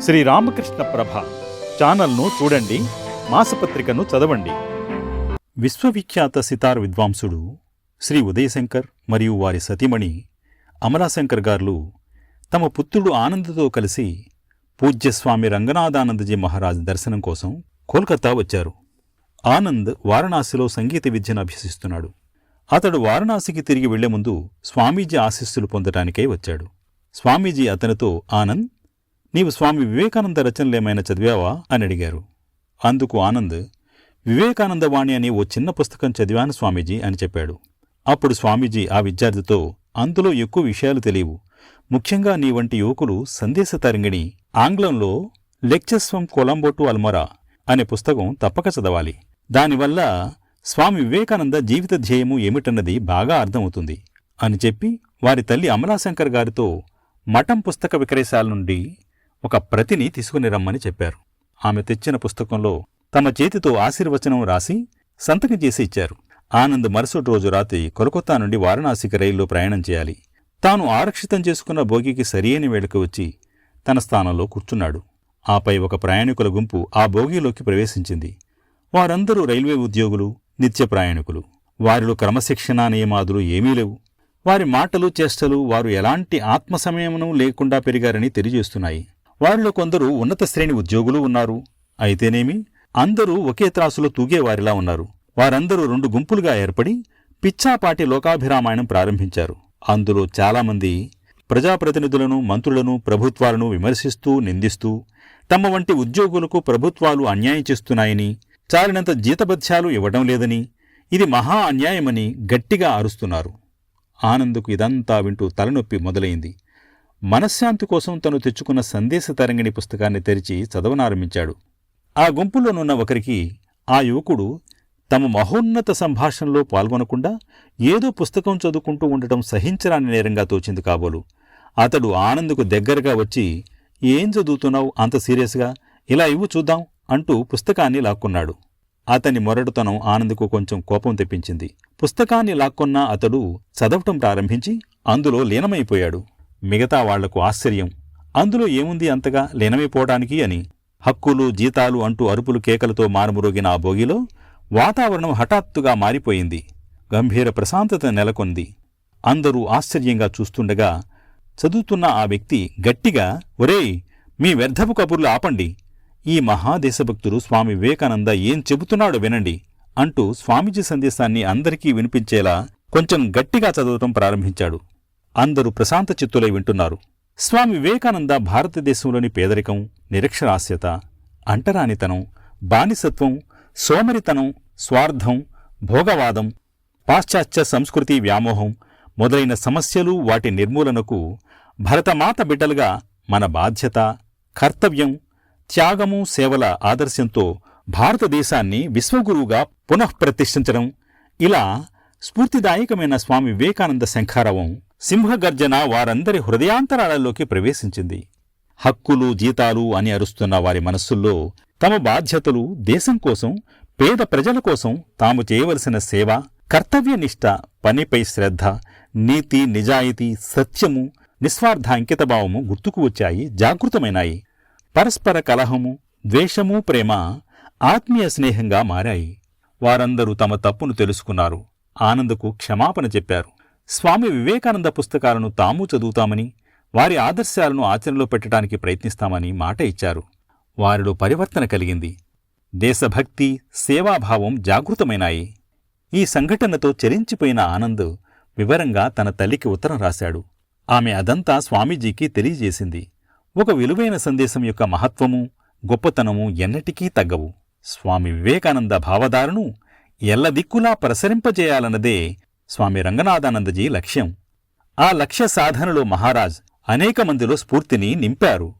శ్రీ రామకృష్ణ ప్రభ ఛానల్ను చూడండి మాసపత్రికను చదవండి. విశ్వవిఖ్యాత సితార్ విద్వాంసుడు శ్రీ ఉదయశంకర్ మరియు వారి సతీమణి అమలాశంకర్ గారు తమ పుత్రుడు ఆనందతో కలిసి పూజ్యస్వామి రంగనాథానందజీ మహారాజ్ దర్శనం కోసం కోల్కతా వచ్చారు. ఆనంద్ వారణాసిలో సంగీత విద్యను అభ్యసిస్తున్నాడు. అతడు వారణాసికి తిరిగి వెళ్ళే ముందు స్వామీజీ ఆశీస్సులు పొందటానికై వచ్చాడు. స్వామీజీ అతనితో ఆనంద్ నీవు స్వామి వివేకానంద రచనలేమైనా చదివావా? అని అడిగారు. అందుకు ఆనంద్ వివేకానందవాణి అనే ఓ చిన్న పుస్తకం చదివాను స్వామీజీ అని చెప్పాడు. అప్పుడు స్వామీజీ ఆ విద్యార్థితో అందులో ఎక్కువ విషయాలు తెలియవు. ముఖ్యంగా నీ వంటి యువకులు సందేశ తరంగిణి ఆంగ్లంలో లెక్చర్స్ ఫ్రమ్ కొలంబో అల్మొరా అనే పుస్తకం తప్పక చదవాలి. దానివల్ల స్వామి వివేకానంద జీవిత ధ్యేయము ఏమిటన్నది బాగా అర్థమవుతుంది అని చెప్పి వారి తల్లి అమలాశంకర్ గారితో మఠం పుస్తక విక్రయశాల నుండి ఒక ప్రతిని తీసుకుని రమ్మని చెప్పారు. ఆమె తెచ్చిన పుస్తకంలో తమ చేతితో ఆశీర్వచనం రాసి సంతకం చేసి ఇచ్చారు. ఆనంద్ మరుసటి రోజు రాత్రి కోల్కతా నుండి వారణాసికి రైల్లో ప్రయాణం చేయాలి. తాను ఆరక్షితం చేసుకున్న బోగికి సరియైన వేళకు వచ్చి తన స్థానంలో కూర్చున్నాడు. ఆపై ఒక ప్రయాణికుల గుంపు ఆ బోగీలోకి ప్రవేశించింది. వారందరూ రైల్వే ఉద్యోగులు నిత్య ప్రయాణికులు. వారిలో క్రమశిక్షణా నియమాదులు ఏమీ లేవు. వారి మాటలు చేష్టలు వారు ఎలాంటి ఆత్మసమయమును లేకుండా పెరిగారని తెలియజేస్తున్నాయి. వారిలో కొందరు ఉన్నత శ్రేణి ఉద్యోగులు ఉన్నారు. అయితేనేమి? అందరూ ఒకే త్రాసులో తూగేవారిలా ఉన్నారు. వారందరూ రెండు గుంపులుగా ఏర్పడి పిచ్చాపాటి లోకాభిరామాయణం ప్రారంభించారు. అందులో చాలామంది ప్రజాప్రతినిధులను మంత్రులను ప్రభుత్వాలను విమర్శిస్తూ నిందిస్తూ తమ వంటి ఉద్యోగులకు ప్రభుత్వాలు అన్యాయం చేస్తున్నాయని చాలినంత జీతభత్యాలు ఇవ్వడం లేదని ఇది మహా అన్యాయమని గట్టిగా అరుస్తున్నారు. ఆనందుకు ఇదంతా వింటూ తలనొప్పి మొదలైంది. మనశ్శాంతి కోసం తను తెచ్చుకున్న సందేశ తరంగిణి పుస్తకాన్ని తెరిచి చదవనారంభించాడు ఆ గుంపులోనున్న ఒకరికి ఆ యువకుడు తమ మహోన్నత సంభాషణలో పాల్గొనకుండా ఏదో పుస్తకం చదువుకుంటూ ఉండటం సహించరాని నేరంగా తోచింది కాబోలు. అతడు ఆనందుకు దగ్గరగా వచ్చి ఏం చదువుతున్నావు? అంత సీరియస్గా? ఇలా ఇవ్వు చూద్దాం అంటూ పుస్తకాన్ని లాక్కున్నాడు. అతని మొరటుతనం ఆనందుకు కొంచెం కోపం తెప్పించింది. పుస్తకాన్ని లాక్కున్న అతడు చదవటం ప్రారంభించి అందులో లీనమైపోయాడు. మిగతా వాళ్ళకు ఆశ్చర్యం. అందులో ఏముంది అంతగా లీనమైపోవడానికి అని. హక్కులు జీతాలు అంటూ అరుపులు కేకలతో మారుమురోగిన ఆ బోగిలో వాతావరణం హఠాత్తుగా మారిపోయింది. గంభీర ప్రశాంతత నెలకొంది. అందరూ ఆశ్చర్యంగా చూస్తుండగా చదువుతున్న ఆ వ్యక్తి గట్టిగా ఒరేయ్ మీ వ్యర్థపు కబుర్లు ఆపండి. ఈ మహాదేశభక్తుడు స్వామి వివేకానంద ఏం చెబుతున్నాడో వినండి అంటూ స్వామీజీ సందేశాన్ని అందరికీ వినిపించేలా కొంచెం గట్టిగా చదవటం ప్రారంభించాడు. అందరూ ప్రశాంత చిత్తులై వింటున్నారు. స్వామి వివేకానంద భారతదేశంలోని పేదరికం నిరక్షరాస్యత అంటరానితనం బానిసత్వం సోమరితనం స్వార్థం భోగవాదం పాశ్చాత్య సంస్కృతి వ్యామోహం మొదలైన సమస్యలు వాటి నిర్మూలనకు భరతమాత బిడ్డలుగా మన బాధ్యత కర్తవ్యం త్యాగము సేవల ఆదర్శంతో భారతదేశాన్ని విశ్వగురువుగా పునఃప్రతిష్ఠించడం. ఇలా స్ఫూర్తిదాయకమైన స్వామి వివేకానంద శంఖారవం సింహగర్జన వారందరి హృదయాంతరాలలోకి ప్రవేశించింది. హక్కులు జీతాలు అని అరుస్తున్న వారి మనస్సుల్లో తమ బాధ్యతలు దేశం కోసం పేద ప్రజల కోసం తాము చేయవలసిన సేవ కర్తవ్యనిష్ట పనిపై శ్రద్ధ నీతి నిజాయితీ సత్యము నిస్వార్థ అంకితభావము గుర్తుకు వచ్చాయి జాగృతమైనాయి. పరస్పర కలహము ద్వేషము ప్రేమ ఆత్మీయ స్నేహంగా మారాయి. వారందరూ తమ తప్పును తెలుసుకున్నారు. ఆనందకు క్షమాపణ చెప్పారు. స్వామి వివేకానంద పుస్తకాలను తాము చదువుతామని వారి ఆదర్శాలను ఆచరణలో పెట్టడానికి ప్రయత్నిస్తామని మాట ఇచ్చారు. వారిలో పరివర్తన కలిగింది. దేశభక్తి సేవాభావం జాగృతమైనాయి. ఈ సంఘటనతో చెరించిపోయిన ఆనంద్ వివరంగా తన తల్లికి ఉత్తరం రాశాడు. ఆమె అదంతా స్వామీజీకి తెలియజేసింది. ఒక విలువైన సందేశం యొక్క మహత్వము గొప్పతనము ఎన్నటికీ తగ్గవు. స్వామి వివేకానంద భావధారను ఎల్లదిక్కులా ప్రసరింపజేయాలన్నదే స్వామి రంగనాథానందజీ లక్ష్యం. ఆ లక్ష్య సాధనలో మహారాజ్ అనేక మందిలో స్ఫూర్తిని నింపారు.